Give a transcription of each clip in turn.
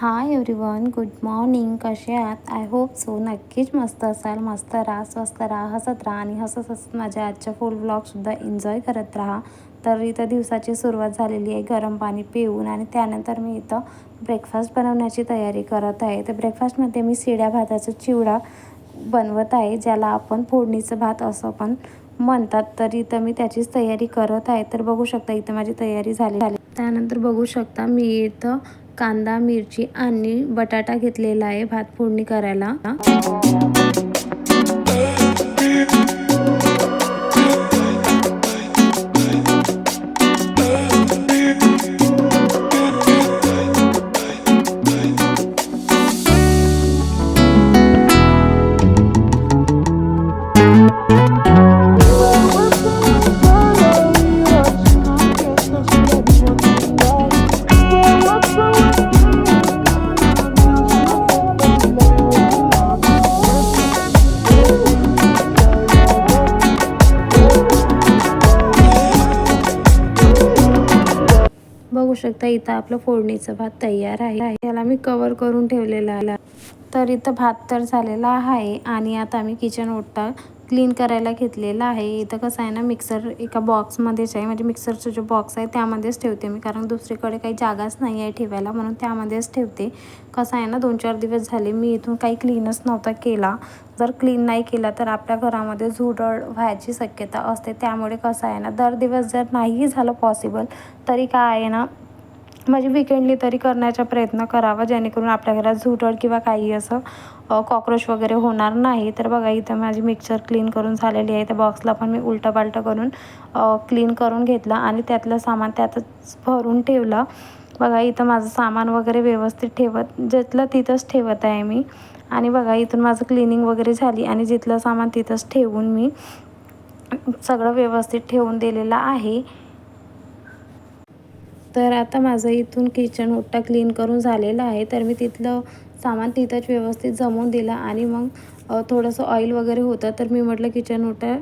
Hi everyone good morning कसे आहात I hope so नक्कीच मस्त असाल मस्त राहा स्वस्त राहा हसत राहा आणि हसत हसत माझ्या आजच्या फुल ब्लॉगसुद्धा एन्जॉय करत राहा. तर इथं दिवसाची सुरुवात झालेली आहे गरम पाणी पिऊन आणि त्यानंतर मी इथं ब्रेकफास्ट बनवण्याची तयारी करत आहे. तर ब्रेकफास्टमध्ये मी शिड्या भाताचा चिवडा बनवत आहे ज्याला आपण फोडणीचं भात असं पण म्हणतात. तर इथं मी त्याचीच तयारी करत आहे. तर बघू शकता इथं माझी तयारी झाली झाली त्यानंतर बघू शकता मी इथं कांदा मिरची आणि बटाटा घेतलेला आहे. भात फोडणी करायला. इथं आपलं फोडणीचं भात तयार आहे. याला मी कवर करून ठेवलेला तर इथं भात तर झालेला आहे आणि आता मी किचन ओटा क्लीन करायला घेतलेला आहे. इथं कसं आहे ना मिक्सर एका बॉक्समध्येच आहे. म्हणजे मिक्सरचा जो बॉक्स आहे त्यामध्येच ठेवते मी कारण दुसरीकडे काही जागाच नाही आहे ठेवायला म्हणून त्यामध्येच ठेवते. कसं आहे ना दोन चार दिवस झाले मी इथून काही क्लीनच नव्हता केला. जर क्लीन नाही केला तर आपल्या घरामध्ये झुरळ व्हायची शक्यता असते. त्यामुळे कसं आहे ना दर दिवस जर नाही झालं पॉसिबल तरी काय आहे ना म्हणजे विकेंडली तरी करण्याचा प्रयत्न करावा जेणेकरून आपल्या घरात झुरळ किंवा काही असं कॉक्रोच वगैरे होणार नाही. तर बघा इथं माझी मिक्सर क्लीन करून झालेली आहे. त्या बॉक्सला पण मी उलटंबालटं करून क्लीन करून घेतलं आणि त्यातलं सामान त्यातच भरून ठेवलं. बघा इथं माझं सामान वगैरे व्यवस्थित ठेवत जिथलं तिथंच ठेवत आहे मी. आणि बघा इथून माझं क्लिनिंग वगैरे झाली आणि जिथलं सामान तिथंच ठेवून मी सगळं व्यवस्थित ठेवून दिलेलं आहे. तर आता माझं इथून किचन ओटा क्लीन करून झालेलं आहे. तर मी तिथलं सामान तिथंच व्यवस्थित जमवून दिलं आणि मग थोडंसं ऑइल वगैरे होतं. तर मी म्हटलं किचन ओटा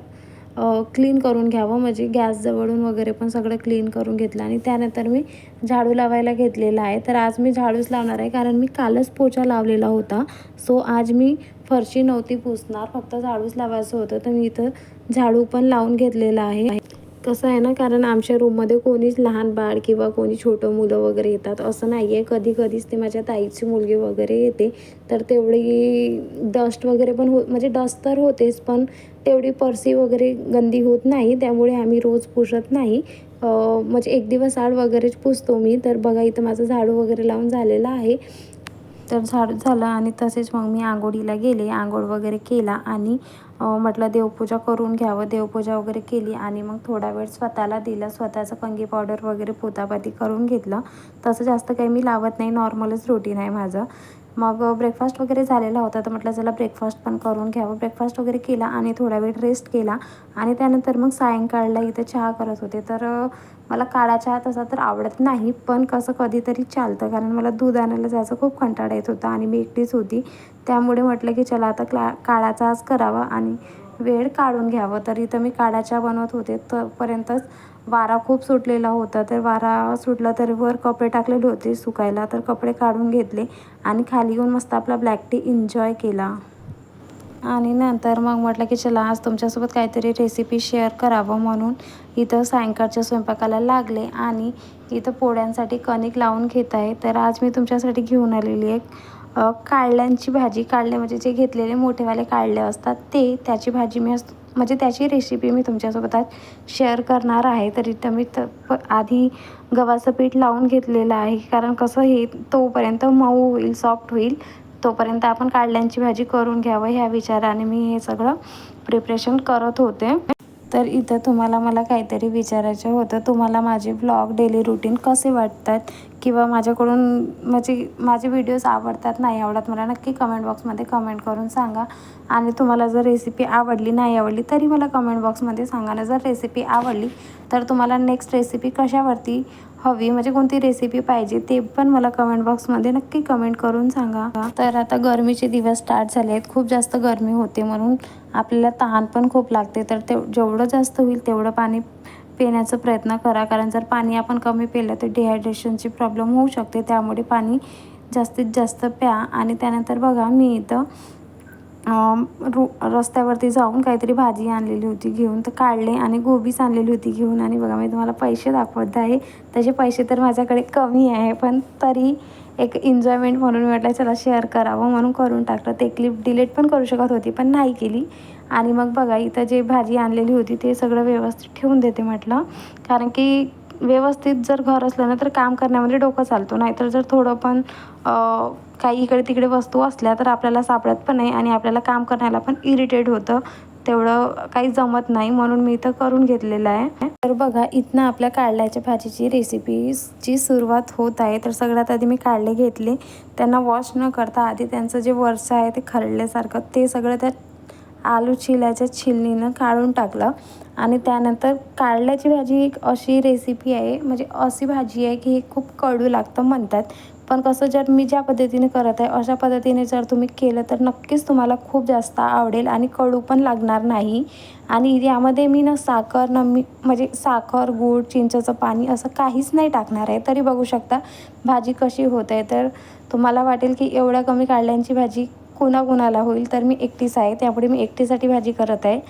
क्लीन करून घ्यावं. म्हणजे गॅस जवळून वगैरे पण सगळं क्लीन करून घेतलं आणि त्यानंतर मी झाडू लावायला घेतलेला आहे. तर आज मी झाडूच लावणार आहे कारण मी कालच पोचा लावलेला होता. सो आज मी फरशी नव्हती पुसणार फक्त झाडूच लावायचं होतं. तर मी इथं झाडू पण लावून घेतलेला आहे. कसं आहे ना कारण आमच्या रूममध्ये कोणीच लहान बाळ किंवा कोणी छोटं मुलं वगैरे येतात असं नाही आहे कधी कधीच ते माझ्या ताईची मुलगी वगैरे येते तर तेवढी डस्ट वगैरे पण हो म्हणजे डस्ट तर होतेच पण तेवढी पर्सी वगैरे गंदी होत नाही. त्यामुळे आम्ही रोज पुसत नाही. म्हणजे एक दिवस आड वगैरेच पुसतो मी तर बघा इथं माझं झाडू वगैरे लावून झालेलं आहे. तर झाड झालं आणि तसेच मग मी आंघोळीला गेले. आंघोळ वगैरे केला आणि म्हटलं देवपूजा करून घ्यावं. देवपूजा वगैरे केली आणि मग थोडा वेळ स्वतःला दिलं. स्वतःचं कंगी पावडर वगैरे पोतापाती करून घेतलं. तसं जास्त काही मी लावत नाही. नॉर्मलच रुटीन आहे माझं. मग ब्रेकफास्ट वगैरे झालेला होता तर म्हटलं चला ब्रेकफास्ट पण करून घ्यावं. ब्रेकफास्ट वगैरे केला आणि थोडा वेळ रेस्ट केला. आणि त्यानंतर मग सायंकाळला इथं चहा करत होते. तर मला काळा चहा तसा तर आवडत नाही पण कसं कधीतरी चालतं. कारण मला दूध आणायला जायचं खूप कंटाळा येत होता आणि मी एकटीच होती. त्यामुळे म्हटलं की चला आता क्ला काळा चहाच करावा आणि वेळ काढून घ्यावं. तर इथं मी काळा चहा बनवत होते तोपर्यंतच वारा खूप सुटलेला होता. तर वारा सुटला तर वर कपडे टाकलेले होते सुकायला. तर कपडे काढून घेतले आणि खाली येऊन मस्त आपला ब्लॅक टी एन्जॉय केला. आणि नंतर मग म्हटलं की चला आज तुमच्यासोबत काहीतरी रेसिपी शेअर करावं म्हणून इथं सायंकाळच्या स्वयंपाकाला लागले आणि इथं पोळ्यांसाठी कणिक लावून घेत आहे. तर आज मी तुमच्यासाठी घेऊन आलेली आहे काढल्यांची भाजी. काढले म्हणजे जे घेतलेले मोठेवाले काढले असतात ते त्याची भाजी मी म्हणजे त्याची रेसिपी मी तुमच्यासोबत आज शेअर करणार आहे. तर इथं मी त आधी गव्हाचं पीठ लावून घेतलेलं आहे. कारण कसं हे तोपर्यंत मऊ होईल सॉफ्ट होईल. तोपर्यंत आपण काढल्यांची भाजी करून घ्यावं ह्या विचाराने मी हे सगळं प्रिपरेशन करत होते. तर इथं तुम्हाला मला काहीतरी विचारायचं होतं. तुम्हाला माझे ब्लॉग डेली रुटीन कसे वाटतात? किंवा माझ्याकडून म्हणजे माझे व्हिडिओज आवडतात नाही आवडत मला नक्की कमेंट बॉक्समध्ये कमेंट करून सांगा. आणि तुम्हाला जर रेसिपी आवडली नाही आवडली तरी मला कमेंट बॉक्समध्ये सांगा ना जर रेसिपी आवडली तर तुम्हाला नेक्स्ट रेसिपी कशावरती हवी म्हणजे कोणती रेसिपी पाहिजे ते पण मला कमेंट बॉक्समध्ये नक्की कमेंट करून सांगा. तर आता गरमीचे दिवस स्टार्ट झाले आहेत. खूप जास्त गरमी होते म्हणून आपल्याला तहान पण खूप लागते. तर ते जेवढं जास्त होईल तेवढं पाणी पिण्याचा प्रयत्न करा. कारण जर पाणी आपण कमी पिलं तर डिहायड्रेशनची प्रॉब्लेम होऊ शकते. त्यामुळे पाणी जास्तीत जास्त प्या. आणि त्यानंतर बघा मी इथं रु रस्त्यावरती जाऊन काहीतरी भाजी आणलेली होती घेऊन. तर काढले आणि गोबीच आणलेली होती घेऊन. आणि बघा मी तुम्हाला पैसे दाखवत आहे. त्याचे पैसे तर माझ्याकडे कमी आहे पण तरी एक एन्जॉयमेंट म्हणून म्हटलं चला शेअर करावं म्हणून करून टाकलं. ते क्लिप डिलीट पण करू शकत होती पण नाही केली. आणि मग बघा इथं जे भाजी आणलेली होती ते सगळं व्यवस्थित ठेवून देते म्हटलं. कारण की व्यवस्थित जर घर असलं ना तर काम करण्यामध्ये डोकं चालतो. नाहीतर जर थोडं पण काही इकडे तिकडे वस्तू असल्या तर आपल्याला सापडत पण नाही आणि आपल्याला काम करण्याला पण इरिटेट होतं. तेवढं काही जमत नाही म्हणून मी इथं करून घेतलेलं आहे. तर बघा इथनं आपल्या काढल्याच्या भाजीची रेसिपीची सुरुवात होत आहे. तर सगळ्यात आधी मी काढले घेतले. त्यांना वॉश न करता आधी त्यांचं जे वरचं आहे ते खरडल्यासारखं ते सगळं त्या आलू चिल्याच्या छिलनीनं काढून टाकलं. आणि त्यानंतर काढल्याची भाजी एक अशी रेसिपी आहे म्हणजे अशी भाजी आहे की हे खूप कडू लागतं म्हणतात. पण कसं जर मी ज्या पद्धतीने करत आहे अशा पद्धतीने जर तुम्ही केलं तर नक्कीच तुम्हाला खूप जास्त आवडेल आणि कडू पण लागणार नाही. आणि यामध्ये मी ना साखर न मी म्हणजे साखर गूळ चिंचेचं पाणी असं काहीच नाही टाकणार आहे. तरी बघू शकता भाजी कशी होत आहे. तर तुम्हाला वाटेल की एवढ्या कमी काढल्यांची भाजी कुणाकुणाला होईल तर मी एकटीच आहे. त्यामुळे मी एकटीसाठी भाजी करत आहे.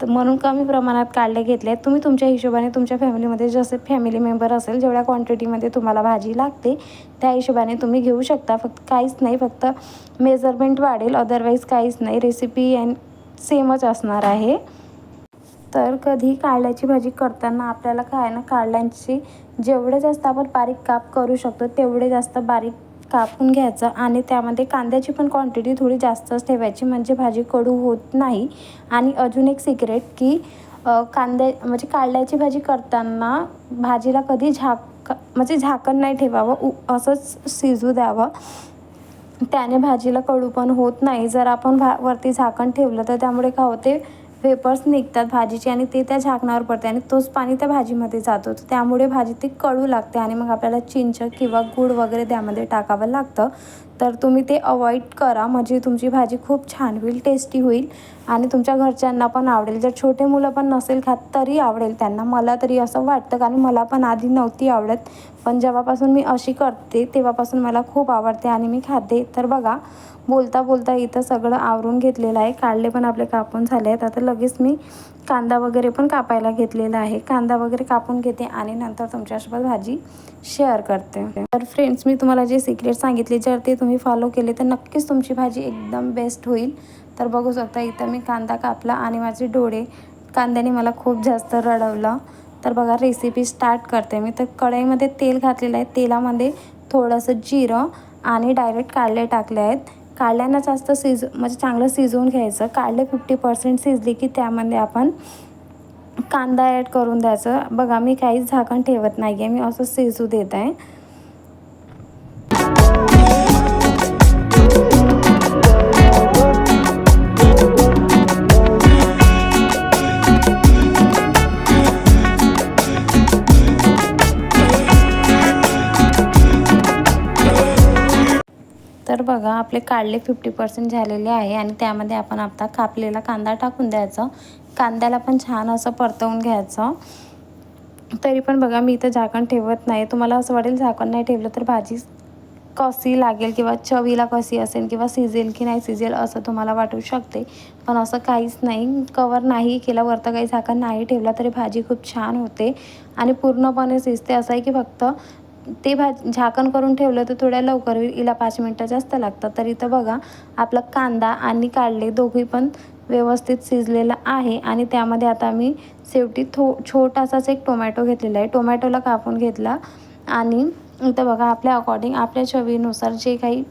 तर म्हणून कमी प्रमाणात काढले घेतले आहेत. तुम्ही तुमच्या हिशोबाने तुमच्या फॅमिलीमध्ये जसे फॅमिली मेंबर असेल जेवढ्या क्वांटिटीमध्ये तुम्हाला भाजी लागते त्या हिशोबाने तुम्ही घेऊ शकता. फक्त काहीच नाही फक्त मेजरमेंट वाढेल. अदरवाईज काहीच नाही. रेसिपी अँड सेमच असणार आहे. तर कधी काढल्याची भाजी करताना आपल्याला काय ना काढल्यांची जेवढे जास्त आपण बारीक काप करू शकतो तेवढे जास्त बारीक कापून घ्यायचं आणि त्यामध्ये कांद्याची पण क्वांटिटी थोडी जास्तच ठेवायची. म्हणजे भाजी कडू होत नाही. आणि अजून एक सिक्रेट की कांदे म्हणजे काढल्याची भाजी करताना भाजीला कधी झाक म्हणजे झाकण नाही ठेवावं. उ असंच शिजू द्यावं. त्याने भाजीला कडू पण होत नाही. जर आपण भा वरती झाकण ठेवलं तर त्यामुळे का होते? वेपर्स निघतात भाजीचे आणि ते त्या झाकणावर पडते आणि तोच पाणी त्या भाजीमध्ये जातो. तर त्यामुळे भाजी ती कळू लागते आणि मग आपल्याला चिंच किंवा गूळ वगैरे त्यामध्ये टाकावं लागतं. तर तुम्ही ते अवॉइड करा. म्हणजे तुमची भाजी खूप छान होईल टेस्टी होईल आणि तुमच्या घरच्यांना पण आवडेल. जर छोटे मुलं पण नसेल खात तरी आवडेल त्यांना. मला तरी असं वाटतं कारण मला पण आधी नव्हती आवडत. पण जेव्हापासून मी अशी करते तेव्हापासून मला खूप आवडते आणि मी खाते. तर बघा बोलता बोलता इथं सगळं आवरून घेतलेलं आहे. काढले पण आपले कापून झाले आहेत. आता लगेच मी कांदा वगैरे पण कापायला घेतलेला आहे. कांदा वगैरे कापून घेते आणि नंतर तुमच्यासोबत भाजी शेअर करते. तर फ्रेंड्स मी तुम्हाला जे सिक्रेट सांगितले जर ते तुम्ही फॉलो केले तर नक्कीच तुमची भाजी एकदम बेस्ट होईल. तर बघू शकता इथं मी कांदा कापला आणि माझे डोळे कांद्याने मला खूप जास्त रडवलं. तर बघा रेसिपी स्टार्ट करते मी. तर कढईमध्ये तेल घातलेलं आहे. तेलामध्ये थोडंसं जिरं आणि डायरेक्ट काढले टाकले आहेत. काढल्यानं जास्त शिज म्हणजे चांगलं शिजवून घ्यायचं. काढले फिफ्टी पर्सेंट शिजली की त्यामध्ये आपण कांदा ॲड करून द्यायचं. बघा मी काहीच झाकण ठेवत नाही आहे मी असं शिजू देत आहे. बघा आपले काढले फिफ्टी पर्सेंट झालेले आहे आणि त्यामध्ये आपण आता कापलेला कांदा टाकून द्यायचा. कांद्याला पण छान असं परतवून घ्यायचं. तरी पण बघा मी इथं झाकण ठेवत नाही. तुम्हाला असं वाटेल झाकण नाही ठेवलं तर भाजी कशी लागेल किंवा चवीला कशी असेल किंवा सिजेल की नाही सिजेल असं तुम्हाला वाटू शकते. पण असं काहीच नाही. कवर नाही केला वरतं काही झाकण नाही ठेवला तरी भाजी खूप छान होते. आणि पूर्णपणे शिजते. असं आहे की फक्त ते भाज झाकण करून ठेवलं तर थोड्या लवकर होईल हिला पाच मिनटं जास्त लागतात. तर इथं बघा आपला कांदा आणि काढले दोघी पण व्यवस्थित शिजलेला आहे आणि त्यामध्ये आता मी शेवटी थो छोटासाच एक टोमॅटो घेतलेला आहे. टोमॅटोला कापून घेतला आणि इथं बघा आपल्या अकॉर्डिंग आपल्या चवीनुसार जे काही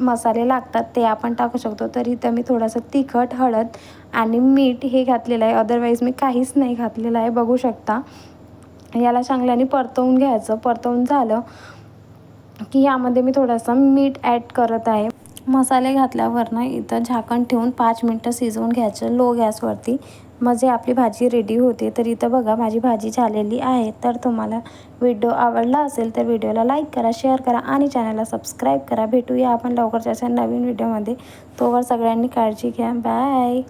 मसाले लागतात ते आपण टाकू शकतो. तर इथं मी थोडंसं तिखट हळद आणि मीठ हे घातलेलं आहे. अदरवाईज मी काहीच नाही घातलेलं आहे. बघू शकता. याला चांगल्याने परतवून घ्यायचं. परतवून झालं की यामध्ये मी थोडंसं मीठ ॲड करत आहे. मसाले घातल्यावर ना इथं झाकण ठेवून पाच मिनटं शिजवून घ्यायचं. लो गॅसवरती म्हणजे आपली भाजी रेडी होते तर इथं बघा माझी भाजी झालेली आहे. तर तुम्हाला व्हिडिओ आवडला असेल तर व्हिडिओला लाईक करा शेअर करा आणि चॅनलला सबस्क्राईब करा. भेटूया आपण लवकरच्या नवीन व्हिडिओमध्ये तोवर सगळ्यांनी काळजी घ्या. बाय